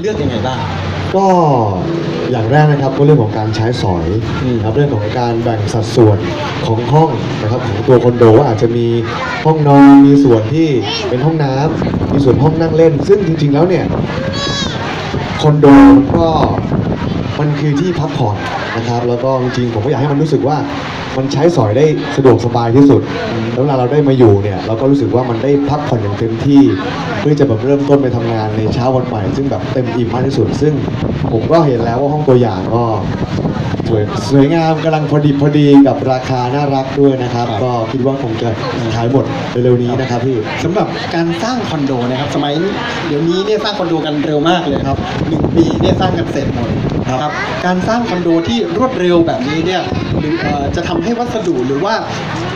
เลือกยังไงบ้าง ก็อย่างแรกนะครับก็เรื่องของการใช้สอยอืมครับเรื่องของการแบ่งสัดส่วนของห้องนะครับของตัวคอนโดว่าอาจจะมีห้องนอนมีส่วนที่เป็นห้องน้ำมีส่วนห้องนั่งเล่น ซึ่งจริงๆแล้วเนี่ยคอนโดมันก็ มันคือที่พักผ่อนนะครับ แล้วก็จริงๆผมก็อยากให้มันรู้สึกว่ามันใช้สอยได้สะดวกสบายที่สุด แล้วเวลาเราได้มาอยู่เนี่ย เราก็รู้สึกว่ามันได้พักผ่อนอย่างเต็มที่ เพื่อจะแบบเริ่มต้นไปทำงานในเช้าวันใหม่ ซึ่งแบบเต็มอิ่มมากที่สุด ซึ่งผมก็เห็นแล้วว่าห้องตัวอย่างก็ สวยสวยงามกำลังพอดีพอดีกับราคาน่ารักด้วยนะครับ ก็คิดว่าคงจะขายหมดเร็วๆนี้นะครับพี่ สำหรับการสร้างคอนโดนะครับ สมัยเดี๋ยวนี้เนี่ยสร้างคอนโดกันเร็วมากเลยครับหนึ่งปีเนี่ยสร้างกันเสร็จหมดครับครับการสร้างคอนโดที่รวดเร็วแบบนี้เนี่ยหรือเอ่อจะทำให้วัสดุหรือว่า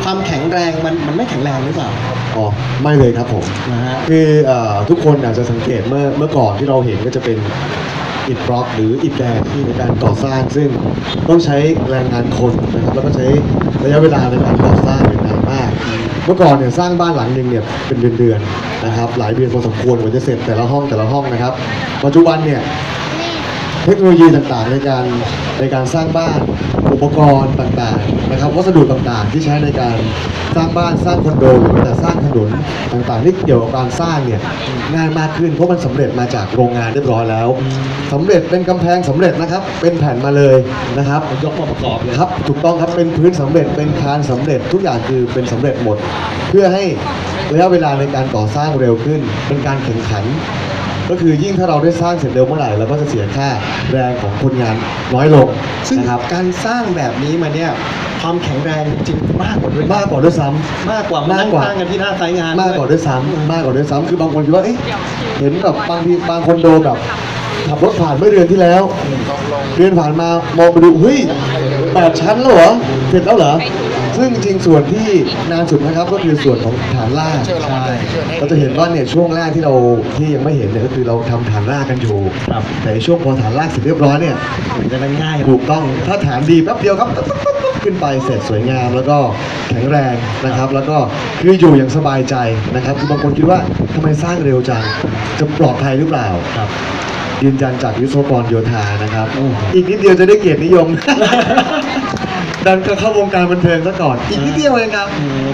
ความแข็งแรงมันมันไม่แข็งแรงหรือเปล่าอ๋อไม่เลยครับผมนะฮะคือเอ่อทุกคนอาจจะสังเกตเมื่อเมื่อก่อนที่เราเห็นก็จะเป็นอิฐบล็อกหรืออิฐแดงที่ในการก่อสร้าง ซึ่งต้องใช้แรงงานคนนะครับแล้วก็ใช้ระยะเวลาในการก่อสร้างเป็นนานมาก เมื่อก่อนเนี่ยสร้างบ้านหลังหนึ่งเนี่ยเป็นเดือนๆนะครับหลายเดือนพอสมควรกว่าจะเสร็จแต่ละห้องแต่ละห้องนะครับ ปัจจุบันเนี่ย เทคโนโลยีต่างๆ ในการในการสร้างบ้านอุปกรณ์ต่างๆนะครับวัสดุต่างๆ ที่ใช้ในการสร้างบ้านสร้างคอนโดหรือแม้แต่สร้างถนนต่างๆที่เกี่ยวกับการสร้างเนี่ยง่ายมากขึ้นเพราะมันสำเร็จมาจากโรงงานเรียบร้อยแล้วสำเร็จเป็นกำแพงสำเร็จนะครับ เป็นแผ่นมาเลยนะครับยกมาประกอบเลยครับ ถูกต้องครับเป็นพื้นสำเร็จเป็นคานสำเร็จทุกอย่างคือเป็นสำเร็จหมด เพื่อให้ระยะเวลาในการก่อสร้างเร็วขึ้น เป็นการแข่งขัน ก็คือยิ่งถ้าเราได้สร้างเสร็จเร็วเมื่อไหร่เราก็จะเสียค่าแรงของคนงานน้อยลงซึ่งนะครับการสร้างแบบนี้มาเนี่ยความแข็งแรงจริงๆมากกว่าด้วยมากกว่าด้วยซ้ำมากกว่ามานั่งสร้างกันที่หน้าไซต์งานมากกว่าด้วยซ้ำมากกว่าด้วยซ้ำคือบางคนคิดว่าเอ๊ะเห็นแบบบางทีบางคอนโดแบบขับรถผ่านเมื่อเดือนที่แล้ว เดือนผ่านมามองไปดูเฮ้ยแปดชั้นแล้วเหรอเสร็จแล้วเหรอ ซึ่งจริงๆส่วนที่นานสุดนะครับก็คือส่วนของฐานล่างใช่เราจะเห็นว่าเนี่ยช่วงแรกที่เราที่ยังไม่เห็นเนี่ยก็คือเราทำฐานล่างกันอยู่ครับแต่ในช่วงพอฐานล่างเสร็จเรียบร้อยเนี่ยมันจะได้ง่ายถูกต้องถ้าฐานดีแป๊บเดียวครับปึ๊บปึ๊บปึ๊บปึ๊บขึ้นไปเสร็จสวยงามแล้วก็แข็งแรงนะครับ แล้วก็คืออยู่อย่างสบายใจนะครับคือบางคนคิดว่าทำไมสร้างเร็วจังจะปลอดภัยหรือเปล่าครับยืนยันจากวิศวกรโยธานะครับโอ้โหอีกนิดเดียวจะได้เกียรตินิยม ดันก็เข้าวงการบันเทิงซะก่อน อีกนิดเดียวเองครับ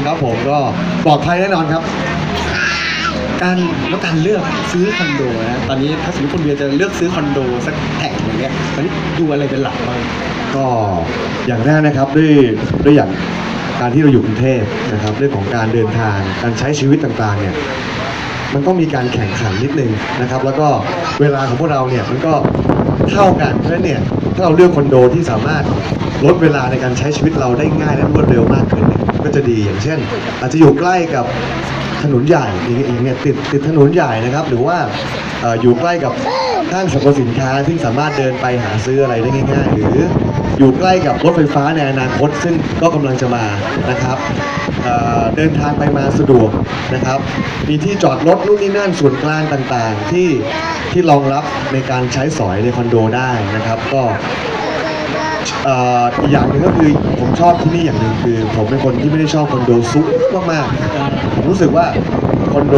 ครับผมก็ปลอดภัยแน่นอนครับ การแล้วการเลือกซื้อคอนโดนะตอนนี้ถ้าสมมติคุณเบียร์จะเลือกซื้อคอนโดสักแห่งอย่างเงี้ยตอนนี้ดูอะไรเป็นหลักบ้างก็อย่างแรกนะครับด้วยด้วยอย่างการที่เราอยู่กรุงเทพนะครับ เรื่องของการเดินทางการใช้ชีวิตต่างๆเนี่ยมันต้องมีการแข่งขันนิดนึงนะครับ แล้วก็เวลาของพวกเราเนี่ยมันก็เท่ากันเพราะฉะนั้นเนี่ยถ้าเราเลือกคอนโดที่สามารถ ลดเวลาในการใช้ชีวิตเราได้ง่ายและรวดเร็วมากขึ้นเนี่ยก็จะดีอย่างเช่น อาจจะอยู่ใกล้กับถนนใหญ่อย่างเงี้ยอย่างเงี้ยติดติดถนนใหญ่นะครับ หรือว่าเอ่ออยู่ใกล้กับห้างสรรพสินค้าที่งสามารถเดินไปหาซื้ออะไรได้ง่าย ๆ หรืออยู่ใกล้กับรถไฟฟ้าในอนาคตซึ่งก็กำลังจะมานะครับเอ่อเดินทางไปมาสะดวกนะครับ มีที่จอดรถนู่นนี่นั่นส่วนกลางต่างๆ ที่ที่รองรับในการใช้สอยในคอนโดได้นะครับ ก็ เอ่ออีกอย่างหนึ่งก็คือผมชอบที่นี่อย่างหนึ่งคือ ผมเป็นคนที่ไม่ได้ชอบคอนโดซุกมากๆผมรู้สึกว่าคอนโด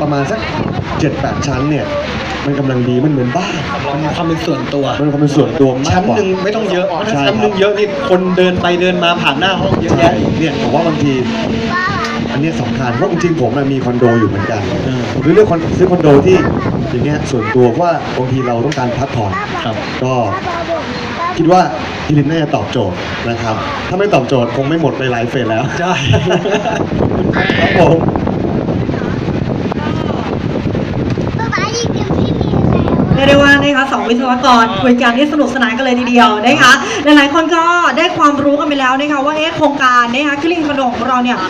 ประมาณสักเจ็ดแปดชั้นเนี่ยมันกำลังดีมันเหมือนบ้านมันมีความเป็นส่วนตัว มันมีความเป็นส่วนตัวมากชั้นกว่า หนึ่งไม่ต้องเยอะเพราะถ้าใช่ชั้นหนึ่งครับเยอะนี่คนเดินไปเดินมาผ่านหน้าห้องเยอะใช่แยะ เนี่ยผมว่าบางที อันเนี้ยสำคัญเพราะจริงๆผมอะมีคอนโดอยู่เหมือนกันอืม ผมเลือกคอนซื้อคอนโดที่อย่างเงี้ยส่วนตัวเพราะว่าบางทีเราต้องการพักผ่อนครับ ก็ คิดว่าพิลินน่าจะตอบโจทย์นะครับ ถ้าไม่ตอบโจทย์คงไม่หมดไปหลายเฟสแล้ว ใช่ครับผมเรียกได้ว่านะคะสองวิศวกรคุยกันที่สนุกสนานกันเลยทีเดียวนะคะหลายๆคนก็ได้ความรู้กันไปแล้วนะคะว่าเอ๊ะโครงการนะคะคลิงคอนโดของเราเนี่ย